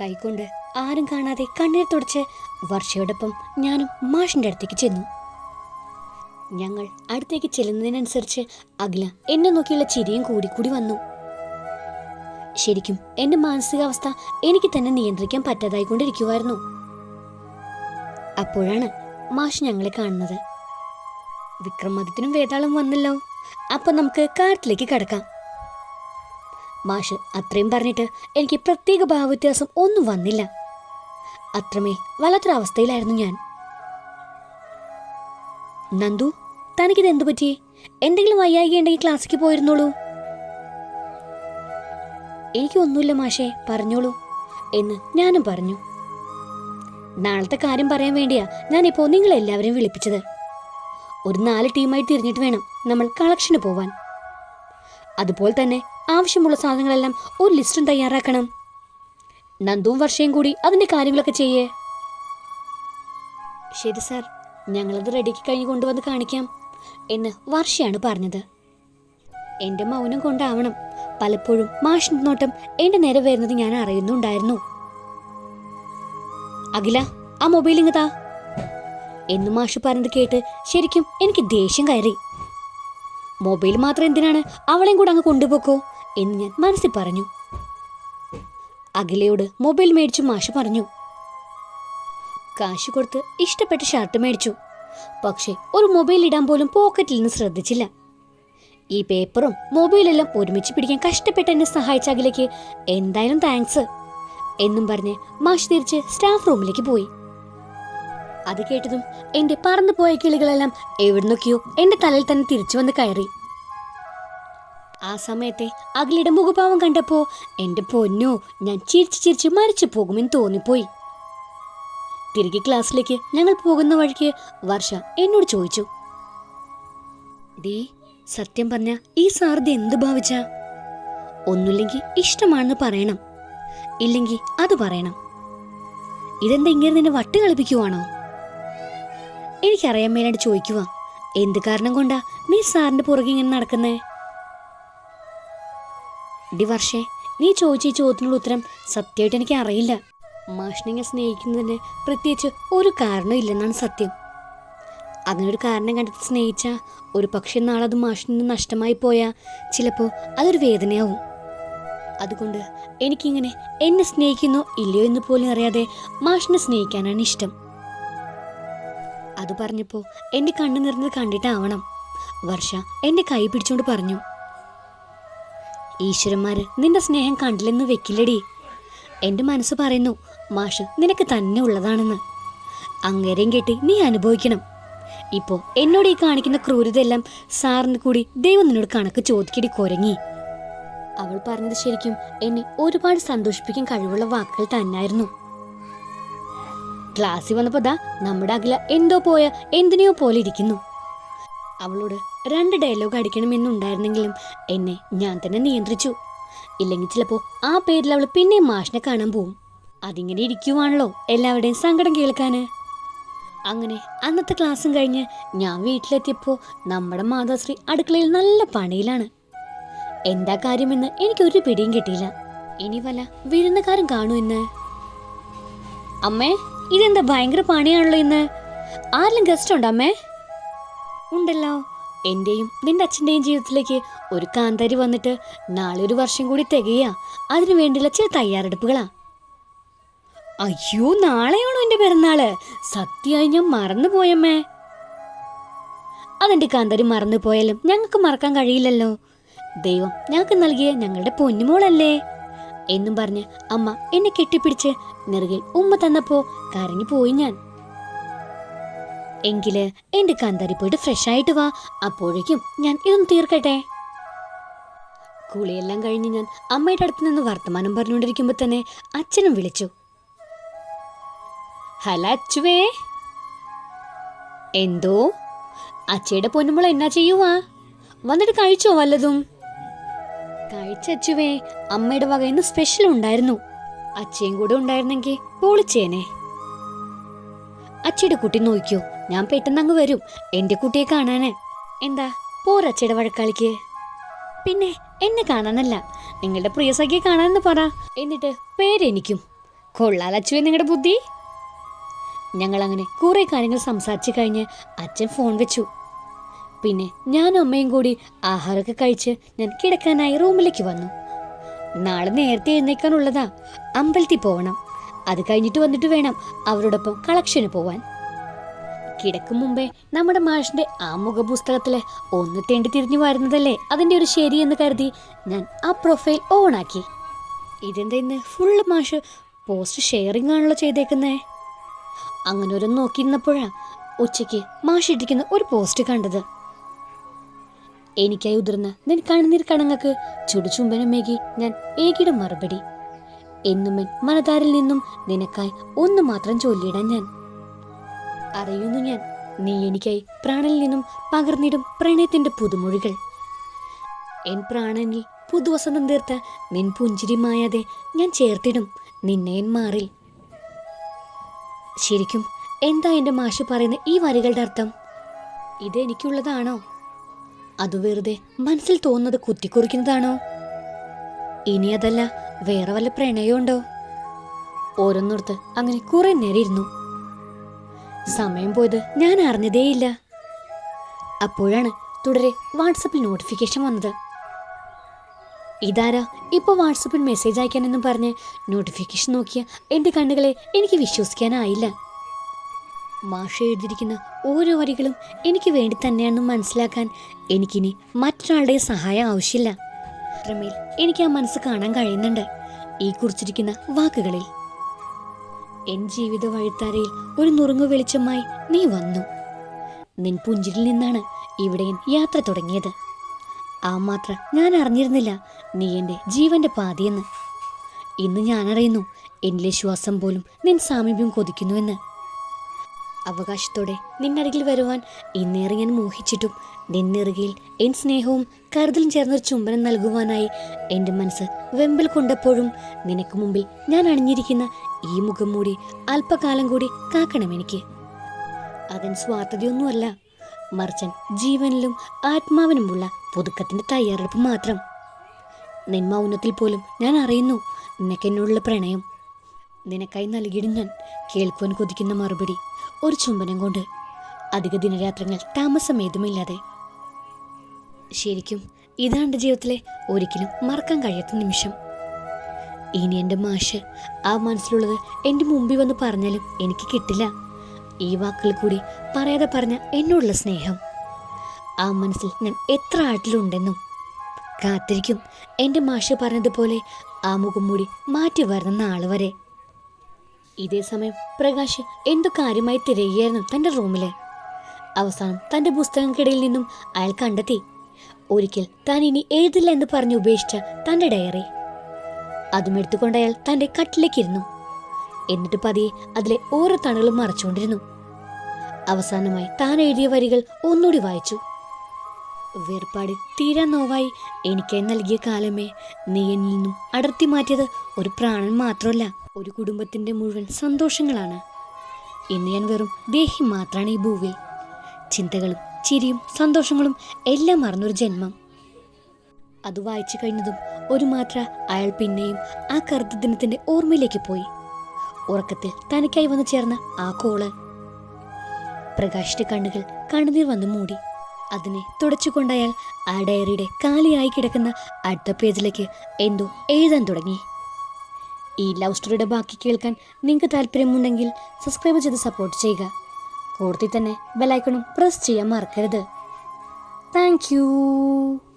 കൈകൊണ്ട് ആരും കാണാതെ കണ്ണീർ തുടച്ച് വർഷയോടൊപ്പം ഞാനും മാഷിന്റെ അടുത്തേക്ക് ചെന്നു. ഞങ്ങൾ അടുത്തേക്ക് ചെല്ലുന്നതിനനുസരിച്ച് അഖില എന്നെ നോക്കിയുള്ള ചിരിയും കൂടി കൂടി വന്നു. ശരിക്കും എന്റെ മാനസികാവസ്ഥ എനിക്ക് തന്നെ നിയന്ത്രിക്കാൻ പറ്റാതായിക്കൊണ്ടിരിക്കുമായിരുന്നു അപ്പോഴാണ് മാഷ് ഞങ്ങളെ കാണുന്നത്. വിക്രമാദിത്യനും വേതാളം വന്നല്ലോ. അപ്പൊ നമുക്ക് കാര്യത്തിലേക്ക് കടക്കാം. മാഷ് അത്രയും പറഞ്ഞിട്ട് എനിക്ക് പ്രത്യേക ഭാവവ്യത്യാസം ഒന്നും വന്നില്ല. അത്രമേൽ വല്ലാത്തൊരവസ്ഥയിലായിരുന്നു ഞാൻ. നന്ദു തനിക്കിത് എന്തു പറ്റി? എന്തെങ്കിലും വയ്യായിക ഉണ്ടെങ്കിൽ ക്ലാസ്സിക്ക് പോയിരുന്നോളൂ. എനിക്കൊന്നുമില്ല മാഷേ പറഞ്ഞോളൂ എന്ന് ഞാനും പറഞ്ഞു. നാളത്തെ കാര്യം പറയാൻ വേണ്ടിയാ ഞാനിപ്പോ നിങ്ങളെല്ലാവരെയും വിളിപ്പിച്ചത്. ഒരു നാല് ടീമായി തിരിഞ്ഞിട്ട് വേണം നമ്മൾ കളക്ഷന് പോവാൻ. അതുപോലെ തന്നെ ആവശ്യമുള്ള സാധനങ്ങളെല്ലാം ഒരു ലിസ്റ്റും തയ്യാറാക്കണം. നന്ദുവും വർഷയും കൂടി അതിന്റെ കാര്യങ്ങളൊക്കെ ചെയ്യേ. ശരി സാർ ഞങ്ങളത് റെഡിക്ക് കഴിഞ്ഞ് കൊണ്ടുവന്ന് കാണിക്കാം എന്ന് വർഷയാണ് പറഞ്ഞത്. എന്റെ മൗനം കൊണ്ടാവണം. പലപ്പോഴും മാഷിന്റെ നോട്ടം എന്റെ നേരെ വരുന്നത് ഞാൻ അറിയുന്നുണ്ടായിരുന്നു. അഖില ആ മൊബൈൽ ഇങ്ങതാ എന്ന് മാഷ് പറഞ്ഞത് കേട്ട് ശരിക്കും എനിക്ക് ദേഷ്യം കയറി. മൊബൈൽ മാത്രം എന്തിനാണ് അവളെയും കൂടെ അങ്ങ് കൊണ്ടുപോക്കോ എന്ന് ഞാൻ മനസ്സിൽ പറഞ്ഞു. അഖിലയോട് മൊബൈൽ മേടിച്ചു മാഷ് പറഞ്ഞു. കാശ് കൊടുത്ത് ഇഷ്ടപ്പെട്ട ഷർട്ട് മേടിച്ചു. പക്ഷേ ഒരു മൊബൈൽ ഇടാൻ പോലും പോക്കറ്റിൽ നിന്ന് ശ്രദ്ധിച്ചില്ല. ഈ പേപ്പറും മൊബൈലെല്ലാം ഒരുമിച്ച് പിടിക്കാൻ കഷ്ടപ്പെട്ട് എന്നെ സഹായിച്ച അഖിലേക്ക് എന്തായാലും താങ്ക്സ് എന്നും പറഞ്ഞ് മാഷ് തിരിച്ച് സ്റ്റാഫ് റൂമിലേക്ക് പോയി. അത് കേട്ടതും എന്റെ പറന്നു പോയ കിളികളെല്ലാം എവിടുന്നൊക്കെയോ എന്റെ തലയിൽ തന്നെ തിരിച്ചു വന്ന് കയറി. ആ സമയത്തെ അഖിലയുടെ മുഖഭാവം കണ്ടപ്പോ എന്റെ പൊന്നു ഞാൻ ചിരിച്ച് ചിരിച്ച് മരിച്ചു പോകുമെന്ന് തോന്നിപ്പോയി. തിരികെ ക്ലാസ്സിലേക്ക് ഞങ്ങൾ പോകുന്ന വഴിക്ക് വർഷ എന്നോട് ചോദിച്ചു. ഡീ സത്യം പറഞ്ഞ ഈ സാറിത് എന്ത് ഭാവിച്ച? ഒന്നുമില്ലെങ്കിൽ ഇഷ്ടമാണെന്ന് പറയണം. ഇല്ലെങ്കിൽ അത് പറയണം. ഇതെന്താ ഇങ്ങനെ നിന്നെ വട്ട് കളിപ്പിക്കുവാണോ? എനിക്കറിയാൻ മേലായിട്ട് ചോദിക്കുക എന്ത് കാരണം കൊണ്ടാ നീ സാറിന്റെ പുറകെ ഇങ്ങനെ നടക്കുന്നേ? ഡി വർഷേ നീ ചോദിച്ച ഈ ചോദ്യത്തിനുള്ള ഉത്തരം സത്യമായിട്ട് എനിക്ക് അറിയില്ല. മാഷിനെ സ്നേഹിക്കുന്നതിന് പ്രത്യേകിച്ച് ഒരു കാരണം ഇല്ലെന്നാണ് സത്യം. അതിനൊരു കാരണം കണ്ടെത്തി സ്നേഹിച്ച ഒരു പക്ഷെ നാളെ അത് മാഷിന് നഷ്ടമായി പോയാൽ ചിലപ്പോൾ അതൊരു വേദനയാവും. അതുകൊണ്ട് എനിക്കിങ്ങനെ എന്നെ സ്നേഹിക്കുന്നോ ഇല്ലയോ എന്ന് പോലും അറിയാതെ മാഷിനെ സ്നേഹിക്കാനാണ് ഇഷ്ടം. അത് പറഞ്ഞപ്പോൾ എന്റെ കണ്ണു നിറഞ്ഞത് കണ്ടിട്ടാവണം. വർഷ എന്റെ കൈ പിടിച്ചുകൊണ്ട് പറഞ്ഞു. ഈശ്വരന്മാര് നിന്റെ സ്നേഹം കണ്ടില്ലെന്ന് വെക്കില്ലടി. എന്റെ മനസ്സ് പറയുന്നു മാഷ് നിനക്ക് തന്നെ ഉള്ളതാണെന്ന്. അങ്ങേരെയും കേട്ട് നീ അനുഭവിക്കണം. ഇപ്പോ എന്നോട് ഈ കാണിക്കുന്ന ക്രൂരതയെല്ലാം സാറിന് കൂടി ദൈവം നിന്നോട് കണക്ക് ചോദിക്കടി കൊരങ്ങി. അവൾ പറഞ്ഞത് ശരിക്കും എന്നെ ഒരുപാട് സന്തോഷിപ്പിക്കാൻ കഴിവുള്ള വാക്കുകൾ തന്നെയായിരുന്നു ക്ലാസ്സിൽ വന്നപ്പോ ദാ നമ്മുടെ അഖില എന്തോ പോയ എന്തിനെയോ പോലെ ഇരിക്കുന്നു. അവളോട് രണ്ട് ഡയലോഗ് അടിക്കണമെന്നുണ്ടായിരുന്നെങ്കിലും എന്നെ ഞാൻ തന്നെ നിയന്ത്രിച്ചു. ഇല്ലെങ്കിൽ ചിലപ്പോ ആ പേരിൽ അവൾ പിന്നെ മാഷിനെ കാണാൻ പോവും. അതിങ്ങനെ ഇരിക്കുവാണല്ലോ എല്ലാവരുടെയും സങ്കടം കേൾക്കാന്. അങ്ങനെ അന്നത്തെ ക്ലാസ്സും കഴിഞ്ഞ് ഞാൻ വീട്ടിലെത്തിയപ്പോൾ നമ്മുടെ മാതാശ്രീ അടുക്കളയിൽ നല്ല പണിയിലാണ്. എന്താ കാര്യമെന്ന് എനിക്കൊരു പിടിയും കിട്ടിയില്ല. ഇനി വല്ല വിരുന്നുകാരും കാണൂ ഇന്ന്. അമ്മേ ഇതെന്താ ഭയങ്കര പണിയാണല്ലോ ഇന്ന്? ആരെങ്കിലും ഗസ്റ്റ് ഉണ്ടോ അമ്മേ? ഉണ്ടല്ലോ. എന്റെയും നിന്റെ അച്ഛന്റെയും ജീവിതത്തിലേക്ക് ഒരു കാന്താരി വന്നിട്ട് നാളെ ഒരു വർഷം കൂടി തികയുക അതിനു വേണ്ടിയുള്ള ചില തയ്യാറെടുപ്പുകളാ. അയ്യോ നാളെയാണോ എന്റെ പിറന്നാൾ? സത്യമായി ഞാൻ മറന്നു പോയമ്മേ അതെന്റെ കാന്താരി മറന്നു പോയാലും ഞങ്ങൾക്ക് മറക്കാൻ കഴിയില്ലല്ലോ. ദൈവം ഞങ്ങൾക്ക് നൽകിയ ഞങ്ങളുടെ പൊന്നുമോളല്ലേ? എന്നും പറഞ്ഞ് അമ്മ എന്നെ കെട്ടിപ്പിടിച്ച് നെറുകിൽ ഉമ്മ തന്നപ്പോ കരഞ്ഞു പോയി ഞാൻ. എങ്കിൽ എന്റെ കാന്താരി പോയിട്ട് ഫ്രഷ് ആയിട്ട് വാ അപ്പോഴേക്കും ഞാൻ ഇതൊന്ന് തീർക്കട്ടെ. കുളിയെല്ലാം കഴിഞ്ഞ് ഞാൻ അമ്മയുടെ അടുത്ത് നിന്ന് വർത്തമാനം പറഞ്ഞുകൊണ്ടിരിക്കുമ്പോ തന്നെ അച്ഛനും വിളിച്ചു. ഹലോ അച്ചുവേ. എന്തോ? അച്ഛയുടെ പൊന്നുമ്പോൾ എന്നാ ചെയ്യുവാ? വന്നിട്ട് കഴിച്ചോ വല്ലതും? കഴിച്ചച്ചുവേ അമ്മയുടെ വക സ്പെഷ്യൽ ഉണ്ടായിരുന്നു. അച്ഛയും കൂടെ ഉണ്ടായിരുന്നെങ്കിൽ പൊളിച്ചേനെ. അച്ചയുടെ കുട്ടി നോക്കിയോ ഞാൻ പെട്ടെന്ന് അങ്ങ് വരും. എന്റെ കുട്ടിയെ കാണാന്. എന്താ പോരച്ചയുടെ വഴക്കാളിക്ക്. പിന്നെ എന്നെ കാണാനല്ല നിങ്ങളുടെ പ്രിയ സഖിയെ കാണാനെന്ന് പറ. എന്നിട്ട് പേരെനിക്കും. കൊള്ളാലച്ചുവേ നിങ്ങളുടെ ബുദ്ധി. ഞങ്ങൾ അങ്ങനെ കുറെ കാര്യങ്ങൾ സംസാരിച്ചു കഴിഞ്ഞ് അച്ഛൻ ഫോൺ വെച്ചു. പിന്നെ ഞാൻ അമ്മയും കൂടി ആഹാരമൊക്കെ കഴിച്ച് ഞാൻ കിടക്കാനായി റൂമിലേക്ക് വന്നു. നാളെ നേരത്തെ എഴുന്നേക്കാനുള്ളതാ അമ്പലത്തിൽ പോകണം അത് കഴിഞ്ഞിട്ട് വന്നിട്ട് വേണം അവരോടൊപ്പം കളക്ഷന് പോവാൻ. കിടക്കും മുമ്പേ നമ്മുടെ മാഷിന്റെ ആ മുഖപുസ്തകത്തിലെ ഒന്ന് തേണ്ടി തിരിഞ്ഞു വരുന്നതല്ലേ അതിന്റെ ഒരു ശരിയെന്ന് കരുതി ഞാൻ ആ പ്രൊഫൈൽ ഓണാക്കി ഇതെന്താ ഇന്ന് ഫുള്ള് മാഷ് പോസ്റ്റ് ഷെയറിംഗ് ആണല്ലോ ചെയ്തേക്കുന്നേ? അങ്ങനെ ഒരു നോക്കിയിരുന്നപ്പോഴാ ഉച്ചയ്ക്ക് മാഷിട്ടിരിക്കുന്ന ഒരു പോസ്റ്റ് കണ്ടത്. എനിക്കായി ഉതിർന്ന നിൻ കണ്ണുനീർ കണങ്ങക്ക് ചുടുചുംബനമേകി ഞാൻ ഏകിട മറുപടി. എന്നുമെൻ മനതാരിൽ നിന്നും നിനക്കായി ഒന്ന് മാത്രം ചൊല്ലിയിടാൻ ഞാൻ. അറിയുന്നു ഞാൻ നീ എനിക്കായി പ്രാണനിൽ നിന്നും പകർന്നിടും പ്രണയത്തിന്റെ പുതുമൊഴികൾ. എൻ പ്രാണനിൽ പുതുവസന്തം തീർത്ത നിൻ പുഞ്ചിരി മായാതെ ഞാൻ ചേർത്തിടും നിന്നെ എൻ മാറിൽ. ശരിക്കും എന്താ എന്റെ മാഷ് പറയുന്ന ഈ വരികളുടെ അർത്ഥം? ഇത് എനിക്കുള്ളതാണോ അത് വെറുതെ മനസ്സിൽ തോന്നുന്നത് കുത്തിക്കുറിക്കുന്നതാണോ? ഇനി അതല്ല വേറെ വല്ല പ്രണയമുണ്ടോ ഓരോന്നോർത്ത് അങ്ങനെ കുറെ നേരം ഇരുന്നു. സമയം പോയത് ഞാൻ അറിഞ്ഞതേയില്ല. അപ്പോഴാണ് തുടരെ വാട്സപ്പിൽ നോട്ടിഫിക്കേഷൻ വന്നത്. ഇതാരാ ഇപ്പൊ വാട്സപ്പിൽ മെസ്സേജ് അയക്കാനെന്നും പറഞ്ഞ് നോട്ടിഫിക്കേഷൻ നോക്കിയ എന്റെ കണ്ണുകളെ എനിക്ക് വിശ്വസിക്കാനായില്ല. മാഷ എഴുതിയിരിക്കുന്ന ഓരോ വരികളും എനിക്ക് വേണ്ടി തന്നെയാണെന്ന് മനസ്സിലാക്കാൻ എനിക്കിനി മറ്റൊരാളുടെ സഹായം ആവശ്യമില്ല. അത്രമേൽ എനിക്ക് ആ മനസ്സ് കാണാൻ കഴിയുന്നുണ്ട്. ഈ കുറിച്ചിരിക്കുന്ന വാക്കുകളിൽ. എൻ ജീവിത വഴിത്താരയിൽ ഒരു നുറുങ്ങു വെളിച്ചമായി നീ വന്നു. നിൻ പുഞ്ചിരിൽ നിന്നാണ് ഇവിടെ യാത്ര തുടങ്ങിയത്. ആ മാത്ര ഞാൻ അറിഞ്ഞിരുന്നില്ല നീ എന്റെ ജീവന്റെ പാതിയെന്ന്. ഇന്ന് ഞാനറിയുന്നു എന്നിലെ ശ്വാസം പോലും നിൻ സാമീപ്യം കൊതിക്കുന്നുവെന്ന്. അവകാശത്തോടെ നിന്നരികിൽ വരുവാൻ ഇന്നേറെ ഞാൻ മോഹിച്ചിട്ടും നിന്നെറുകയിൽ എൻ സ്നേഹവും കരുതലും ചേർന്നൊരു ചുംബനം നൽകുവാനായി എന്റെ മനസ്സ് വെമ്പിൽ കൊണ്ടപ്പോഴും നിനക്ക് മുമ്പിൽ ഞാൻ അണിഞ്ഞിരിക്കുന്ന ഈ മുഖം മൂടി അല്പകാലം കൂടി കാക്കണം എനിക്ക്. അതിന് സ്വാർത്ഥതയൊന്നുമല്ല. മറിച്ചൻ ജീവനിലും ആത്മാവിനുമുള്ള പുതുക്കത്തിന്റെ തയ്യാറെടുപ്പ് മാത്രം. നിന്മൗനത്തിൽ പോലും ഞാൻ അറിയുന്നു നിനക്കെന്നോടുള്ള പ്രണയം നിനക്കായി നൽകിയിടും ഞാൻ കേൾക്കുവാൻ കൊതിക്കുന്ന മറുപടി ഒരു ചുംബനം കൊണ്ട്. അധിക ദിനരാത്രങ്ങൾ താമസമേതുമില്ലാതെ ശരിക്കും ഇതാണ് എന്റെ ജീവിതത്തിലെ ഒരിക്കലും മറക്കാൻ കഴിയാത്ത നിമിഷം. ഇനി എന്റെ മാഷ് ആ മനസ്സിലുള്ളത് എന്റെ മുമ്പിൽ വന്ന് പറഞ്ഞാലും എനിക്ക് കിട്ടില്ല. ഈ വാക്കുകൾ കൂടി പറയാതെ പറഞ്ഞ എന്നോടുള്ള സ്നേഹം. ആ മനസ്സിൽ ഞാൻ എത്ര ആട്ടിലുണ്ടെന്നും കാത്തിരിക്കും എന്റെ മാഷ് പറഞ്ഞതുപോലെ ആ മുഖം മൂടി മാറ്റി വരുന്ന നാൾ വരെ. ഇതേ സമയം പ്രകാശ് എന്തോ കാര്യമായി തിരയുകയായിരുന്നു തന്റെ റൂമിൽ. അവസാനം തന്റെ പുസ്തകങ്ങൾക്കിടയിൽ നിന്നും അയാൾ കണ്ടെത്തി. ഒരിക്കൽ താൻ ഇനി എഴുതില്ല എന്ന് പറഞ്ഞ് ഉപേക്ഷിച്ച തന്റെ ഡയറി. അതും എടുത്തുകൊണ്ട് അയാൾ തന്റെ കട്ടിലേക്കിരുന്നു എന്നിട്ട് പതിയെ അതിലെ ഓരോ തണുകളും മറച്ചുകൊണ്ടിരുന്നു. അവസാനമായി താൻ എഴുതിയ വരികൾ ഒന്നുകൂടി വായിച്ചു. വേർപാട് തീരാ നോവായി. എനിക്കായി നൽകിയ കാലമേ നീ എന്നിൽ നിന്നും അടർത്തി മാറ്റിയത് ഒരു പ്രാണൻ മാത്രമല്ല ഒരു കുടുംബത്തിന്റെ മുഴുവൻ സന്തോഷങ്ങളാണ്. ഇന്ന് ഞാൻ വെറും ദേഹി മാത്രമാണ് ഈ ഭൂവിൽ. ചിന്തകളും ചിരിയും സന്തോഷങ്ങളും എല്ലാം മറന്നൊരു ജന്മം. അത് വായിച്ചു കഴിഞ്ഞതും ഒരു മാത്ര അയാൾ പിന്നെയും ആ കറുത്ത ദിനത്തിന്റെ ഓർമ്മയിലേക്ക് പോയി. ഉറക്കത്തിൽ തനിക്കായി വന്നു ചേർന്ന ആ കോൾ. പ്രകാശിന്റെ കണ്ണുകൾ കണ്ണുനീർ വന്ന് മൂടി. അതിനെ തുടച്ചുകൊണ്ടയാൾ ആ ഡയറിയുടെ കാലിയായി കിടക്കുന്ന അടുത്ത പേജിലേക്ക് എന്തോ എഴുതാൻ തുടങ്ങി. ഈ ലവ് സ്റ്റോറിയുടെ ബാക്കി കേൾക്കാൻ നിങ്ങൾക്ക് താല്പര്യമുണ്ടെങ്കിൽ സബ്സ്ക്രൈബ് ചെയ്ത് സപ്പോർട്ട് ചെയ്യുക. കൂടുതൽ തന്നെ ബെലൈക്കണും പ്രസ് ചെയ്യാൻ മറക്കരുത്. താങ്ക്